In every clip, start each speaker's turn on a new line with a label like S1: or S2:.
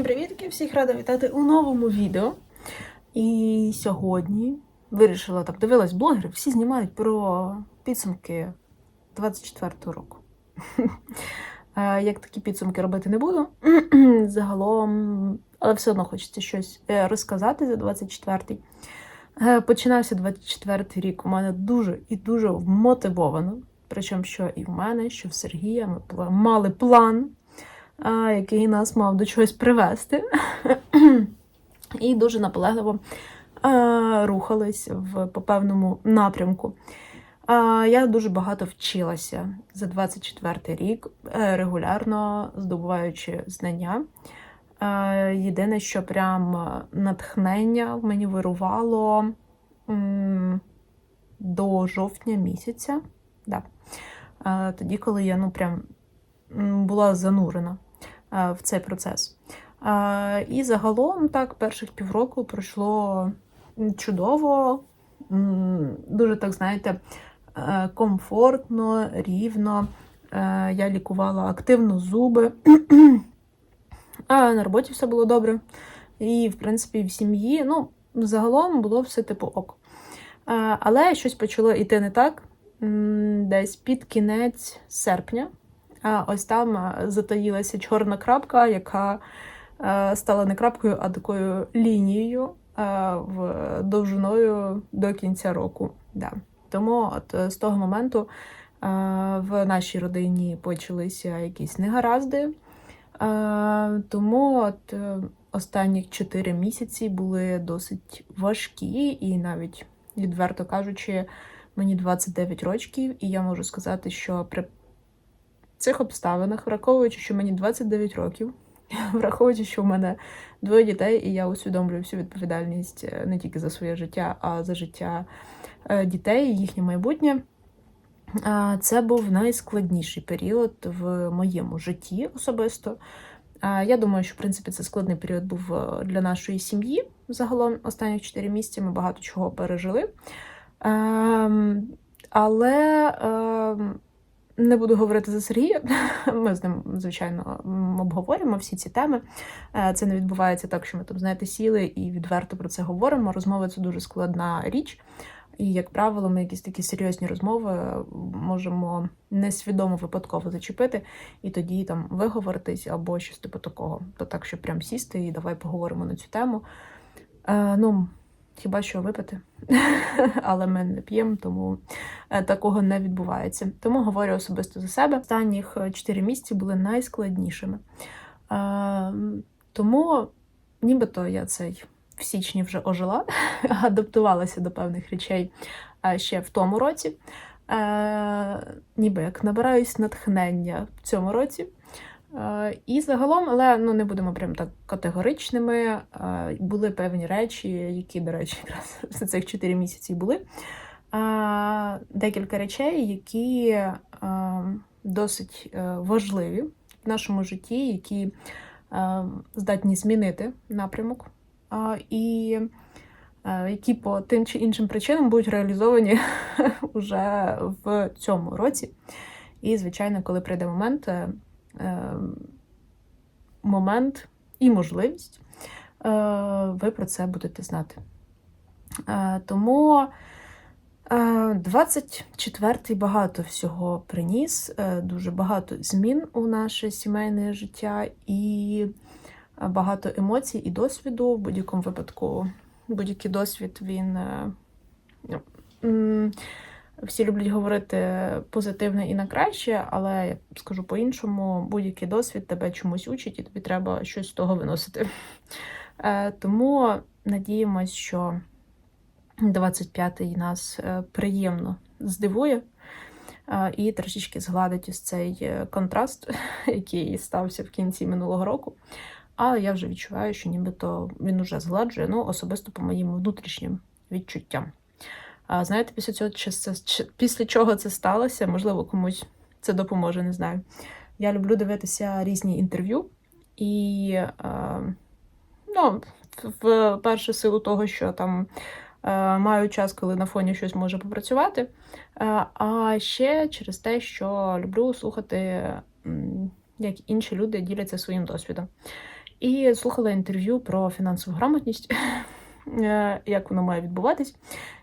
S1: Всім привітки! Всіх рада вітати у новому відео. І сьогодні вирішила так, дивилась блогери, всі знімають про підсумки 24-го року. Е, Як такі підсумки робити не буду. Загалом, але все одно хочеться щось е, розказати за 24-й. Е, Починався 24-й рік. У мене дуже і дуже вмотивовано. Причому, що і в мене, що в Сергія ми мали план який нас мав до чогось привести. І дуже наполегливо рухались в, по певному напрямку. Я дуже багато вчилася за 24 рік, е, регулярно здобуваючи знання. Єдине, що прям натхнення в мені вирувало до жовтня місяця. Да. Тоді, коли я ну, прям була занурена в цей процес. Е, І загалом так перших півроку пройшло чудово, дуже так, знаєте, е, комфортно, рівно. Е, Я лікувала активно зуби. А на роботі все було добре. І, в принципі, в сім'ї, ну, загалом було все типу ок. Е, Але щось почало йти не так. Десь під кінець серпня. А ось там е, затаїлася чорна крапка, яка е, стала не крапкою, а такою лінією е, в довжиною до кінця року. Да. Тому от з того моменту в нашій родині почалися якісь негаразди. Тому от останні 4 місяці були досить важкі, і навіть, відверто кажучи, мені 29 років, і я можу сказати, що при цих обставинах, враховуючи, що мені 29 років, враховуючи, що в мене двоє дітей, і я усвідомлюю всю відповідальність е, не тільки за своє життя, а за життя е, дітей, їхнє майбутнє. Це був найскладніший період в моєму житті особисто. Я думаю, що в принципі це складний період був е, для нашої сім'ї. Загалом останні 4 місяці ми багато чого пережили. Ем, Але ем, не буду говорити за Сергія. Ми з ним, звичайно, обговорюємо всі ці теми. Е, Це не відбувається так, що ми там, знаєте, сіли і відверто про це говоримо. Розмови це дуже складна річ. І, як правило, ми якісь такі серйозні розмови можемо несвідомо випадково зачепити, і тоді там виговоритись або щось типу такого. То так, щоб прям сісти і давай поговоримо на цю тему. Е, ну, хіба що випити, але ми не п'ємо, тому е, такого не відбувається. Тому говорю особисто за себе. Останніх 4 місяці були найскладнішими. Е, тому нібито я цей в січні вже ожила, адаптувалася до певних речей е, ще в тому році. Е, ніби як набираюсь натхнення в цьому році. Е, І загалом, але ну не будемо прям так категоричними. Е, Були певні речі, які, до речі, якраз за цих 4 місяці були. Е, Декілька речей, які досить важливі в нашому житті, які здатні змінити напрямок, і які по тим чи іншим причинам будуть реалізовані вже в цьому році. І, звичайно, коли прийде момент, момент і можливість, е, ви про це будете знати. Е, Тому е, 24-й багато всього приніс, е, дуже багато змін у наше сімейне життя і е, багато емоцій і досвіду в будь-якому випадку. Будь-який досвід він. Всі люблять говорити позитивне і на краще, але я скажу по-іншому, будь-який досвід тебе чомусь учить, і тобі треба щось з того виносити. Е, Тому надіємось, що 25-й нас е, приємно здивує е, і трішечки згладить ось цей контраст, який стався в кінці минулого року. Але я вже відчуваю, що нібито він уже згладжує, ну, особисто по моїм внутрішнім відчуттям. А знаєте, після цього після чого це сталося? Можливо, комусь це допоможе, не знаю. Я люблю дивитися різні інтерв'ю, і е, ну, в першу силу того, що там е, маю час, коли на фоні щось може попрацювати. Е, а ще через те, що люблю слухати, як інші люди діляться своїм досвідом. і слухала інтерв'ю про фінансову грамотність, як воно має відбуватись.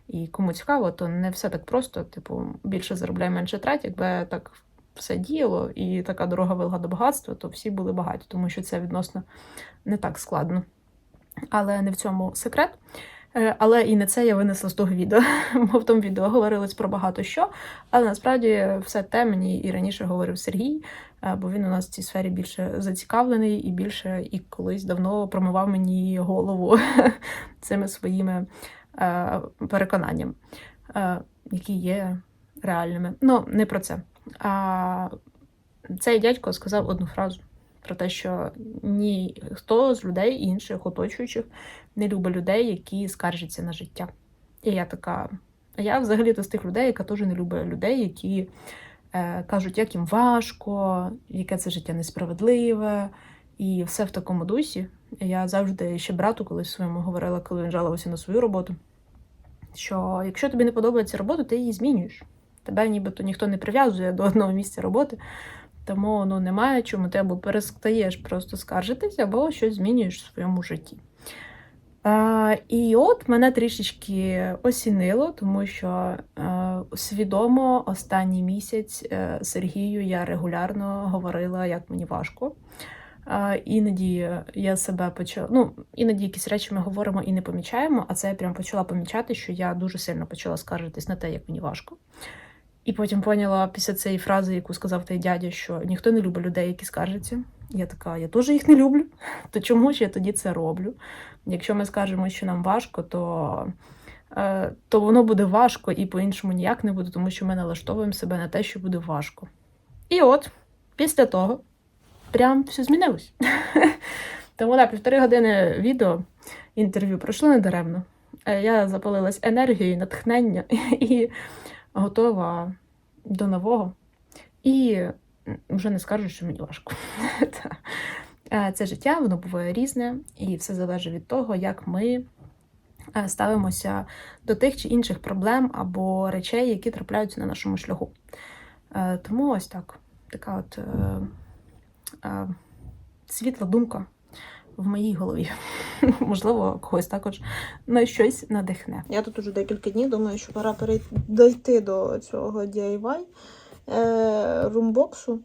S1: І кому цікаво, то не все так просто. Типу, більше заробляй, менше трать. Якби так все діяло, і така дорога вела до багатства, то всі були багаті, тому що це відносно не так складно. Але не в цьому секрет. Е, Але і не це я винесла з того відео, бо в тому відео говорилось про багато що. Але насправді все те мені і раніше говорив Сергій, е, бо він у нас в цій сфері більше зацікавлений і більше і колись давно промивав мені голову цими своїми е, переконаннями, е, які є реальними. Ну, не про це. А цей дядько сказав одну фразу про те, що ніхто з людей інших, оточуючих, не любить людей, які скаржаться на життя. І я така. Я взагалі-то з тих людей, яка теж не любить людей, які е, кажуть, як їм важко, яке це життя несправедливе, і все в такому дусі. Я завжди ще брату колись своєму говорила, коли він жалувався на свою роботу. Що якщо тобі не подобається робота, ти її змінюєш. Тебе нібито ніхто не прив'язує до одного місця роботи, тому ну, немає чому ти або перестаєш просто скаржитись, або щось змінюєш в своєму житті. Е, і от мене трішечки осінило, тому що е, свідомо останній місяць е, Сергію я регулярно говорила, як мені важко. Іноді я себе почала. Ну, іноді якісь речі ми говоримо і не помічаємо, а це я прям почала помічати, що я дуже сильно почала скаржитись на те, як мені важко. І потім поняла після цієї фрази, яку сказав той дядя, що ніхто не любить людей, які скаржаться. Я така, я теж їх не люблю. То чому ж я тоді це роблю? Якщо ми скажемо, що нам важко, то, е, то воно буде важко і по-іншому ніяк не буде, тому що ми налаштовуємо себе на те, що буде важко. І от, після того, прям все змінилось. Тому да, півтори години відео інтерв'ю пройшло недаремно. Е, Я запалилась енергією, натхнення і готова до нового. І вже не скажу, що мені важко. Е, Це життя, воно буває різне, і все залежить від того, як ми е, ставимося до тих чи інших проблем або речей, які трапляються на нашому шляху. Тому ось так, така от світла думка в моїй голові. Можливо, когось також на щось надихне.
S2: Я тут уже декілька днів думаю, що пора перейти до цього DIY е, румбоксу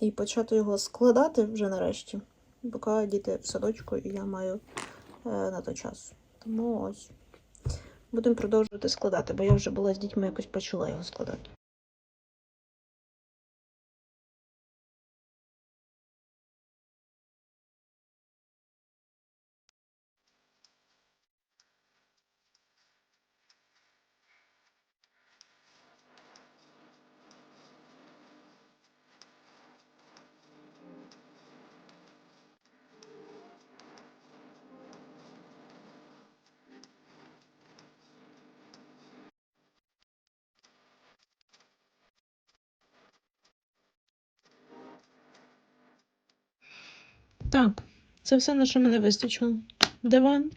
S2: і почати його складати вже нарешті. Поки діти в садочку і я маю е, на то час. Тому ось будемо продовжувати складати, бо я вже була з дітьми якось почала його складати. Так, це все, на що мене вистачило. Диван,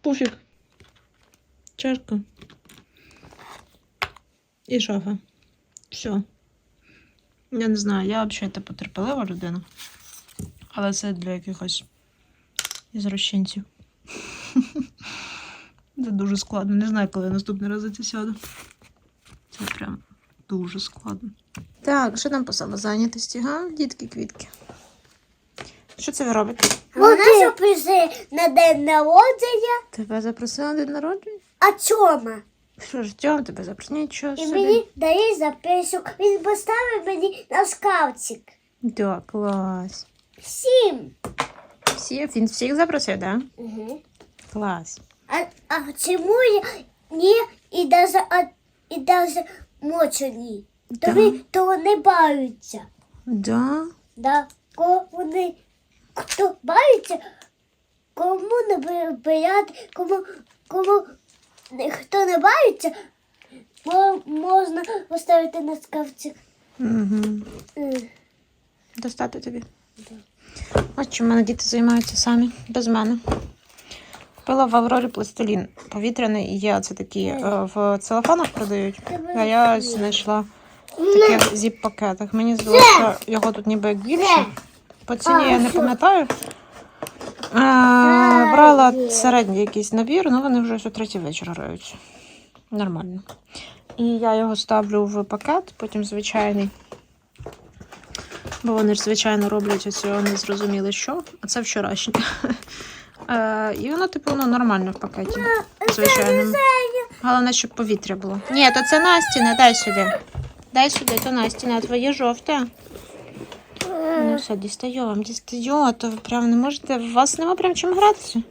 S2: пуфік, чашка і шафа. Все. Я не знаю, я взагалі типу терпелива людина. Але це для якихось ізрощенців. Це дуже складно. Не знаю, коли я наступний раз це сяду. Це прям дуже складно. Так, що там по самозайнятості, га? Дітки квітки. Що це ви робите?
S3: Вона запросила на день народження,
S2: Тебе запросили на день народження?
S3: а Тьома.
S2: Що ж, Тьом тебе запросив? Нічого
S3: І
S2: собі.
S3: мені дає записок. Він поставив мені на скаутик.
S2: Да, клас.
S3: Всім.
S2: Всі, він всіх запросив, да?
S3: Угу.
S2: Клас.
S3: А, а чому я ні і даже, а, і даже мочу ні? То,
S2: Да.
S3: ви, то вони баються.
S2: Да.
S3: Да. Коли вони хто баються, кому не бояти, кому, кому хто не баються, мо- можна поставити на скавчик.
S2: Угу. Достати тобі. Ось чим в мене діти займаються самі, без мене. Купила в Аврорі пластилін повітряний, і є оце такі е, в целофанах продають. А я знайшла в таких зіп-пакетах. Мені здалося, його тут ніби більше. По ціні я не пам'ятаю. Взяла середній якийсь набір, ну вони вже о третій вечір граються. Нормально. І я його ставлю в пакет, потім звичайний. Бо вони ж, звичайно, роблять оцього не зрозуміли що. А це вчорашнє. Е, і воно, типу, ну, нормально в пакеті. Звичайному. Головне, щоб повітря було. Ні, то це Настіне, дай сюди. Дай сюди, то Настіне, а твоє жовте. Ну все, дістаю вам, дістаю, а то ви прям не можете. У вас нема прям чим гратися.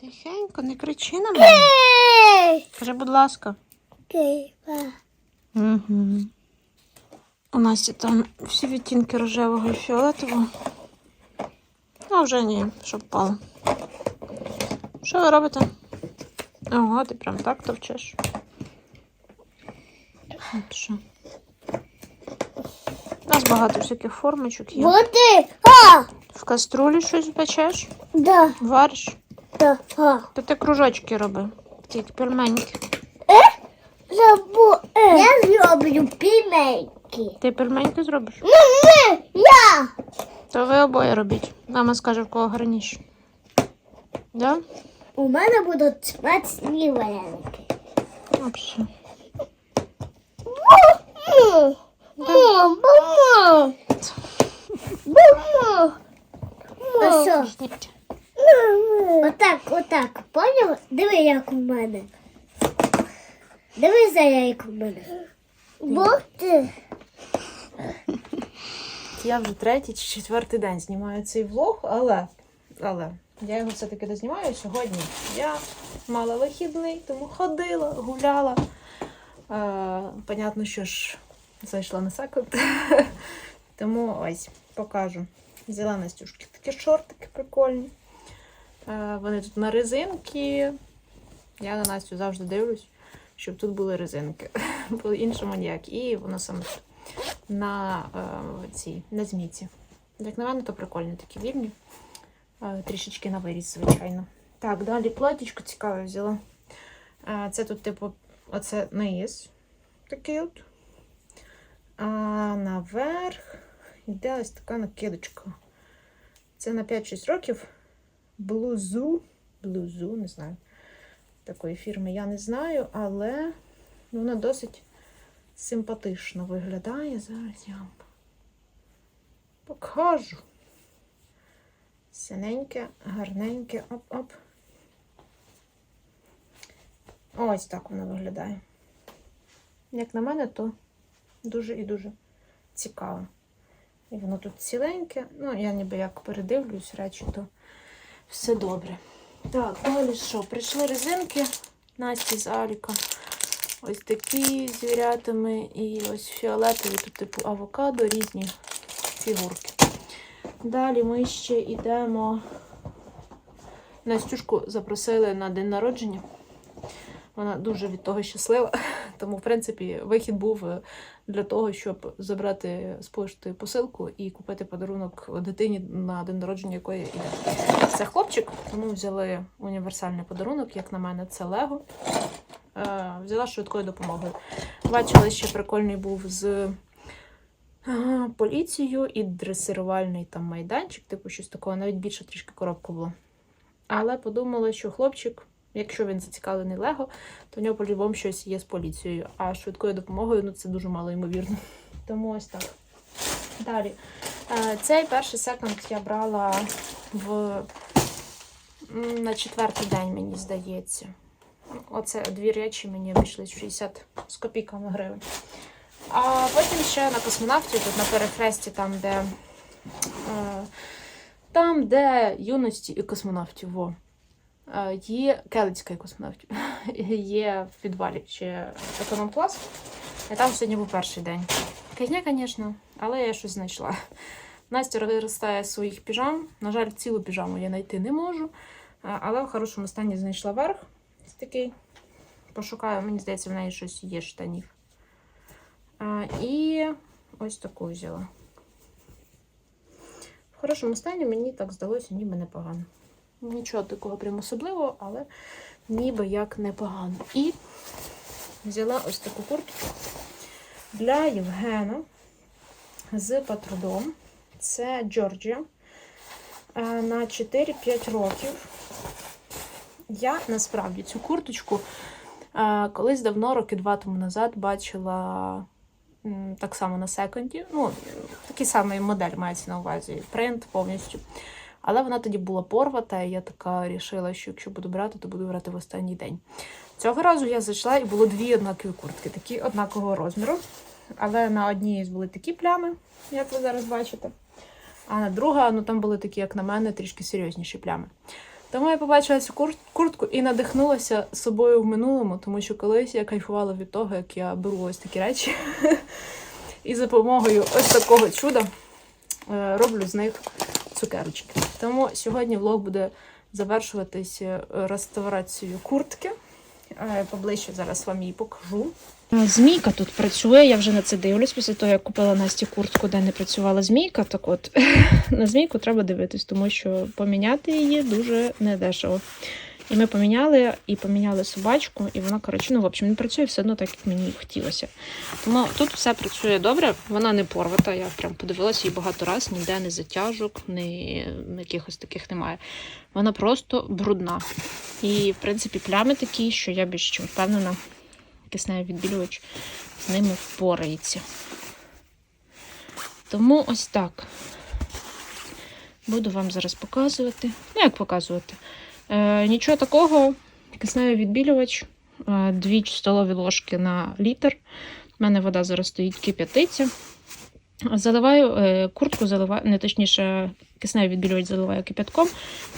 S2: Тихенько, не кричи на мене. Скажи, будь ласка. Угу. У нас є там всі відтінки рожевого і фіолетового. А вже ні, щоб впало. Що ви робите? Ого, ти прям так товчеш. От що. Багато всяких формочок є.
S3: Вот! А!
S2: В каструлі щось печеш,
S3: Да,
S2: вариш.
S3: да, а.
S2: То ти кружочки роби. Ті пельменьки.
S3: Забу... Я зроблю пімейки.
S2: Ти пельменьки зробиш?
S3: Я!
S2: То ви обоє робіть. Мама скаже, в кого гарніше. Да?
S3: У мене будуть смачні вареники.
S2: Вообще.
S3: Мам, мама! Мама! А що?
S2: Сніть.
S3: Отак, отак, поняв? Диви, як у мене. Диви, Зая, як у мене. Бог ти.
S1: Я вже третій чи четвертий день знімаю цей влог, але, але я його все-таки дознімаю сьогодні. Я мала вихідний, тому ходила, гуляла. Е, понятно, що ж зайшла на секунд. тому ось покажу. Взяла Настюшки такі шортики прикольні. Е, вони тут на резинки. Я на Настю завжди дивлюсь, щоб тут були резинки. По-іншому ніяк. І воно саме на е, цій на зміці. Як на мене, то прикольні такі вільні. Е, трішечки на виріс, звичайно. Так, далі платічко цікаве взяла. Це тут, типу, оце низ такий от. А наверх йде ось така накидочка. Це на 5-6 років. Блузу. Блузу, не знаю. Такої фірми я не знаю, але вона досить симпатично виглядає. Зараз я вам покажу. Синеньке, гарненьке, оп-оп. Ось так воно виглядає. Як на мене, то дуже і дуже цікаво. І воно тут ціленьке. Ну, я ніби як передивлюсь речі, то все добре. Так, далі що? Прийшли резинки Насті з Аліка. Ось такі з звірятами і ось фіолетові, тут типу авокадо, різні фігурки. Далі ми ще йдемо. Настюшку запросили на день народження. Вона дуже від того щаслива. Тому, в принципі, вихід був е, для того, щоб забрати з пошти посилку і купити подарунок дитині на день народження якої йде. Це хлопчик, тому взяли універсальний подарунок, як на мене, це Лего. Е, Взяла швидкою допомогою. Бачила, ще прикольний був з е, поліцією і дресирувальний там майданчик, типу щось такого, навіть більше трішки коробка була. Але подумала, що хлопчик, якщо він зацікавлений Лего, то в нього по-любому щось є з поліцією. А швидкою допомогою ну, це дуже мало ймовірно. Тому ось так. Далі. Е, Цей перший секонд я брала в на четвертий день, мені здається. Оце дві речі мені обійшлись в 60 з копійками гривень. А потім ще на космонавті, тут на перехресті, там, де, е, там, де юності і космонавтів. Во. Е, Є Келицька космонавтів. Є в підвалі ще економ-клас. І там сьогодні був перший день. Казня, звісно, але я щось знайшла. Настя розстає своїх піжам. На жаль, цілу піжаму я знайти не можу. Але в хорошому стані знайшла верх. Ось такий. Пошукаю, мені здається, в неї щось є штанів. І ось таку взяла. В хорошому стані мені так здалося, ніби непогано. Нічого такого прям особливого, але ніби як непогано. І взяла ось таку курточку для Євгена з патрудом. Це Джорджія. е, на 4-5 років. Я насправді цю курточку е, колись давно, роки два тому назад, бачила так само на секонді. Ну, такий самий модель мається на увазі, принт повністю. Але вона тоді була порвата, і я така рішила, що якщо буду брати, то буду брати в останній день. Цього разу я зайшла і було дві однакові куртки, такі однакового розміру. Але на одній були такі плями, як ви зараз бачите. А на друга, ну там були такі, як на мене, трішки серйозніші плями. Тому я побачила цю куртку і надихнулася собою в минулому, тому що колись я кайфувала від того, як я беру ось такі речі. І за допомогою ось такого чуда е, роблю з них цукерочки. Тому сьогодні влог буде завершуватися реставрацією куртки. Е, Поближче зараз вам її покажу. Змійка тут працює, я вже на це дивлюсь після того, як купила Насті куртку, де не працювала змійка. Так от на змійку треба дивитись, тому що поміняти її дуже недешево. І ми поміняли і поміняли собачку, і вона, коротше, ну, в общем, не працює все одно так, як мені хотілося. Тому тут все працює добре, вона не порвата. Я прям подивилася її багато разів, ніде не затяжок, ні якихось таких немає. Вона просто брудна. І, в принципі, плями такі, що я більш чим впевнена, кисневий відбілювач з ними впорається. Тому ось так. Буду вам зараз показувати. Ну, як показувати? Е, нічого такого. Кисневий відбілювач, е, 2 столові ложки на літр. У мене вода зараз стоїть кип'ятиться. Заливаю е, куртку, заливаю, не точніше, кисневий відбілювач заливаю кипятком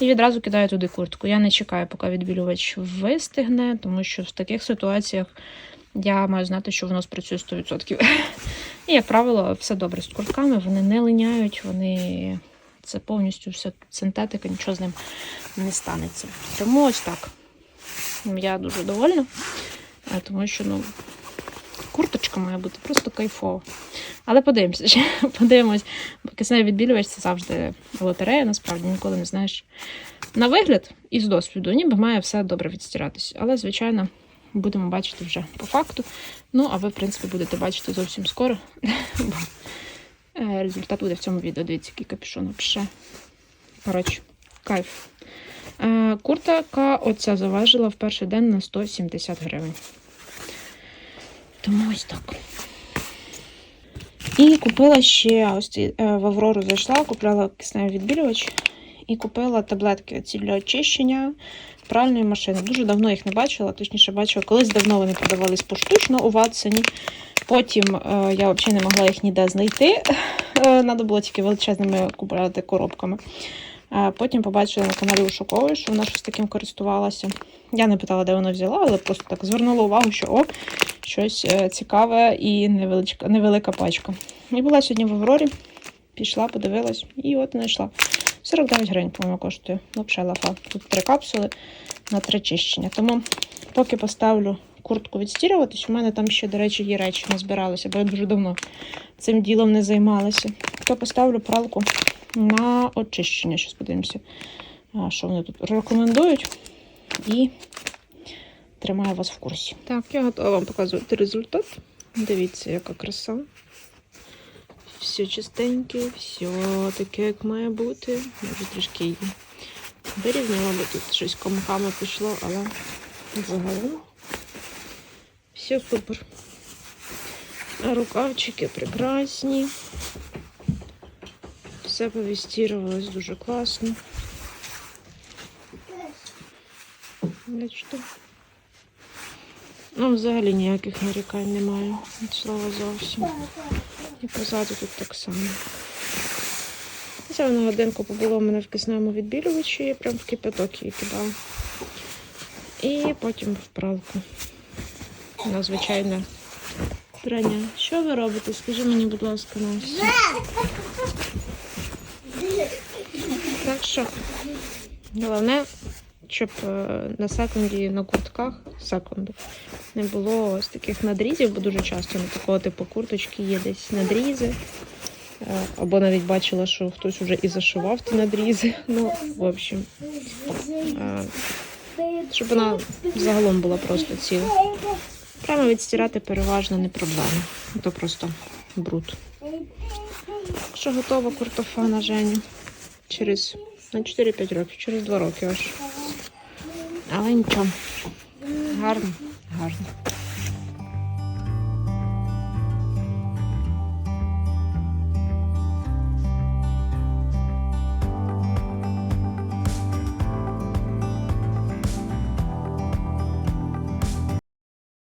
S1: і відразу кидаю туди куртку. Я не чекаю, поки відбілювач вистигне, тому що в таких ситуаціях я маю знати, що воно спрацює 100%. І, як правило, все добре з куртками, вони не линяють, вони це повністю все синтетика, нічого з ним не станеться. Тому ось так. Я дуже довольна, е, тому що ну, курточка має бути просто кайфова. Але подивимося, ще подивимось. Кисневий відбілювач це завжди лотерея, насправді ніколи не знаєш. На вигляд і з досвіду, ніби має все добре відстиратись. Але, звичайно, будемо бачити вже по факту. Ну, а ви, в принципі, будете бачити зовсім скоро. Е, результат буде в цьому відео. Дивіться, який капюшон взагалі. Коротше, кайф. Е, Куртка оця заважила в перший день на 170 гривень. Тому ось так. І купила ще ось ці, е, в Аврору зайшла, купляла кисневий відбілювач і купила таблетки ці для очищення пральної машини. Дуже давно їх не бачила, точніше бачила, колись давно вони продавались поштучно у Ватсоні. Потім е, я взагалі не могла їх ніде знайти. Треба було тільки величезними купувати коробками. А потім побачила на каналі Ушакової, що вона щось таким користувалася. Я не питала, де вона взяла, але просто так звернула увагу, що о, щось е, цікаве і невеличка, невелика пачка. І була сьогодні в Аврорі, пішла, подивилась, і от знайшла. 49 гривень, по-моєму, коштує. Взагалі лафа. Тут три капсули на три чищення. Тому поки поставлю куртку відстірюватись, у мене там ще, до речі, є речі не збиралися, бо я дуже давно цим ділом не займалася. То поставлю пралку на очищення. Зараз подивимося, що вони тут рекомендують. І тримаю вас в курсі. Так, я готова вам показувати результат. Дивіться, яка краса. Все чистеньке, все таке, як має бути. Може трішки її вирівняла, бо тут щось комками пішло, але загалом все супер. Рукавчики прекрасні. Все повістірувалось дуже класно. Бачите? Ну, взагалі ніяких нарікань немає. Від слова зовсім. І позаду тут так само. Це на годинку побуло в мене в кисневому відбілювачі, я прям в кипяток її кидала. І потім в пралку. На звичайне прання. Що ви робите? Скажи мені, будь ласка, Настя. Так що, головне, щоб е, на секунді на куртках секунду не було ось таких надрізів, бо дуже часто на такого типу курточки є десь надрізи. Е, Або навіть бачила, що хтось вже і зашивав ті надрізи. Ну, в общем, е, щоб вона загалом була просто ціла. Прямо відстирати переважно не проблема. Це просто бруд. Що готова куртофа на Женю. Через На 4-5 років, через 2 роки аж. Але нічого. Гарно, гарно.